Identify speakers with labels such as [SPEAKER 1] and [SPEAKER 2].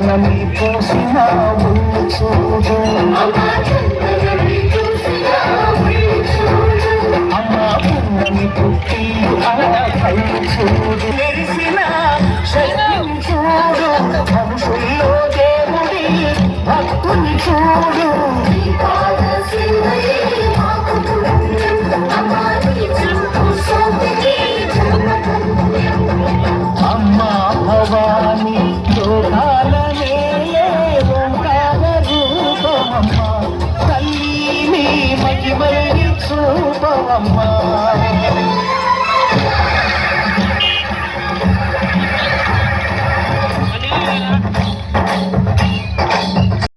[SPEAKER 1] జనని పోసినావు చూడు అమ్మా పున్నమి పుట్టి అడపై చూడు తెలిసిన శైలి చూడు మనుషుల్లో దేవుడి భక్తుని చూడు మహిమల్ని చూపవమ్మా